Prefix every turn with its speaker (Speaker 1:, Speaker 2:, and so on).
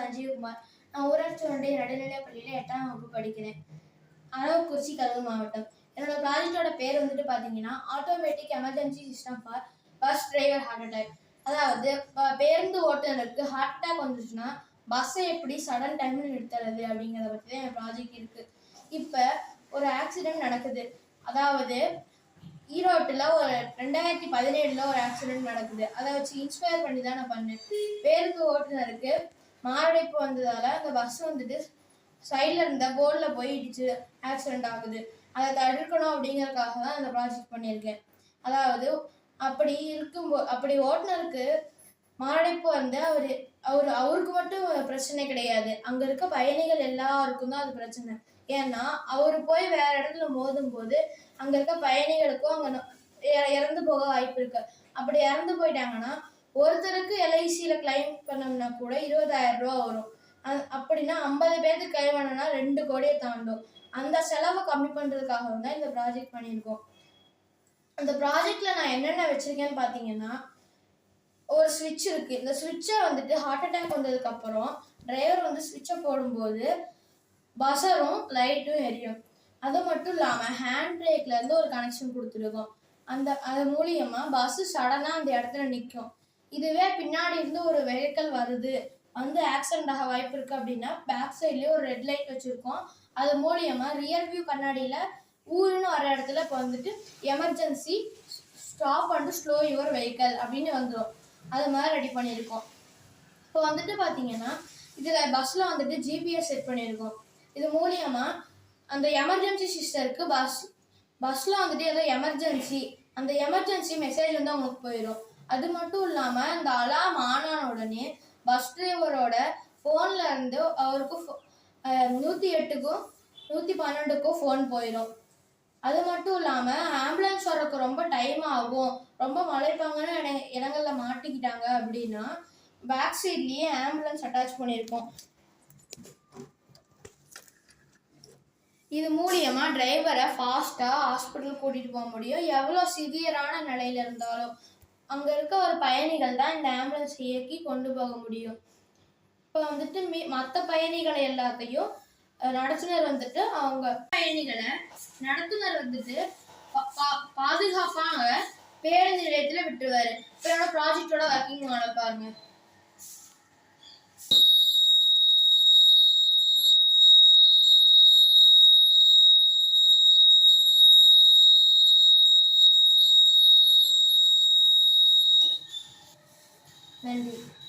Speaker 1: சஞ்சீவ்குமார். நான் ஊராட்சி ஒன்றிய நடுநிலைப் பள்ளியில் எட்டாம் வகுப்பு படிக்கிறேன். அரவக்குறிச்சி கரூர் மாவட்டம். என்னோட ப்ராஜெக்டோட பேர் வந்துட்டு பார்த்தீங்கன்னா automatic emergency system for bus driver heart attack அதாவது பேருந்து ஓட்டுநருக்கு ஹார்ட் அட்டாக் வந்துச்சுன்னா பஸ்ஸை எப்படி சடன் டைமில் நிறுத்துறது அப்படிங்கிறத பற்றி தான் என் ப்ராஜெக்ட் இருக்குது இப்போ ஒரு ஆக்சிடென்ட் நடக்குது. அதாவது ஈரோட்டில் ஒரு ரெண்டாயிரத்தி பதினேழில் ஒரு ஆக்சிடென்ட் நடக்குது. அதை வச்சு இன்ஸ்பயர் பண்ணி தான் நான் பண்ணேன். பேருந்து ஓட்டுநருக்கு மாரடைப்பு வந்ததால் அந்த பஸ் வந்துட்டு சைடில் இருந்த போர்டில் போய் இடிச்சு ஆக்சிடென்ட் ஆகுது. அதை தடுக்கணும் அப்படிங்கிறதுக்காக தான் அந்த ப்ராஜெக்ட் பண்ணியிருக்கேன். அதாவது அப்படி இருக்கும்போ அப்படி ஓட்டுநருக்கு மாரடைப்பு வந்து அவர் அவர் அவருக்கு மட்டும் பிரச்சனை கிடையாது. அங்கே இருக்க பயணிகள் எல்லாருக்கும் தான் அது பிரச்சனை. ஏன்னா அவர் போய் வேற இடத்துல மோதும் போது அங்கே இருக்க பயணிகளுக்கும் அங்கே இறந்து போக வாய்ப்பு இருக்கு. அப்படி இறந்து போயிட்டாங்கன்னா ஒருத்தருக்கு எல்ஐசியில் கிளைம் பண்ணோம்னா கூட இருபதாயிரம் ரூபா வரும். அப்படின்னா ஐம்பது பேருக்கு கிளைம் பண்ணோம்னா ரெண்டு கோடியை தாண்டும். அந்த செலவை கம்மி பண்ணுறதுக்காக தான் இந்த ப்ராஜெக்ட் பண்ணியிருக்கோம். அந்த ப்ராஜெக்டில் நான் என்னென்ன வச்சுருக்கேன்னு பார்த்தீங்கன்னா ஒரு ஸ்விட்ச் இருக்குது இந்த ஸ்விட்சை வந்துட்டு ஹார்ட் அட்டாக் வந்ததுக்கப்புறம் டிரைவர் வந்து ஸ்விட்சை போடும்போது பசரும் லைட்டும் எரியும். அது மட்டும் இல்லாமல் ஹேண்ட் பிரேக்லேருந்து ஒரு கனெக்ஷன் கொடுத்துருக்கோம். அந்த அது மூலியமாக பஸ்ஸு சடனாக அந்த இடத்துல நிற்கும் இதுவே பின்னாடி இருந்து ஒரு வெஹிக்கல் வருது. வந்து ஆக்சிடென்ட் ஆக வாய்ப்பு இருக்குது அப்படின்னா பேக் சைட்லேயே ஒரு ரெட் லைட் வச்சுருக்கோம். அது மூலியமாக ரியர் வியூ கண்ணாடியில் ஊருன்னு வர இடத்துல இப்போ வந்துட்டு emergency stop and slow your vehicle அப்படின்னு வந்துடும் அது மாதிரி ரெடி பண்ணியிருக்கோம். இப்போ வந்துட்டு பார்த்தீங்கன்னா இதில் பஸ்ஸில் வந்துட்டு ஜிபிஎஸ் செட் பண்ணியிருக்கோம். இது மூலியமாக அந்த எமர்ஜென்சி சிஸ்டருக்கு பஸ் பஸ்ஸில் வந்துட்டு ஏதோ எமர்ஜென்சி அந்த எமர்ஜென்சி மெசேஜ் வந்து அவங்களுக்கு போயிடும் அது மட்டும் இல்லாமல் இந்த அலாம் ஆன உடனே பஸ் டிரைவரோட ஃபோனில் இருந்து அவருக்கு நூற்றி எட்டுக்கும் நூற்றி பன்னெண்டுக்கும் ஃபோன் போயிடும் அது மட்டும் இல்லாமல் ஆம்புலன்ஸ் வரக்கு ரொம்ப டைம் ஆகும். ரொம்ப மலைப்பாங்கன்னு இட இடங்களில் மாட்டிக்கிட்டாங்க அப்படின்னா பேக் சைட்லேயே ஆம்புலன்ஸ் அட்டாச் பண்ணியிருக்கோம் இது மூலியமா டிரைவரை ஃபாஸ்ட்டாக ஹாஸ்பிட்டல் கூட்டிகிட்டு போக முடியும். எவ்வளோ சிவியரான நிலையில இருந்தாலும் அங்கே இருக்க ஒரு பயணிகள் தான் இந்த ஆம்புலன்ஸ் இயக்கி கொண்டு போக முடியும். இப்போ வந்துட்டு மீ மற்ற பயணிகளை எல்லாத்தையும் நடத்துனர் வந்துட்டு அவங்க பயணிகளை நடத்துனர் வந்துட்டு பா- பாதுகாப்பாக பேருந்து நிலையத்தில் விட்டுருவாரு. இப்போ என்னோட ப்ராஜெக்டோட ஒர்க்கிங் பாருங்க. 美丽。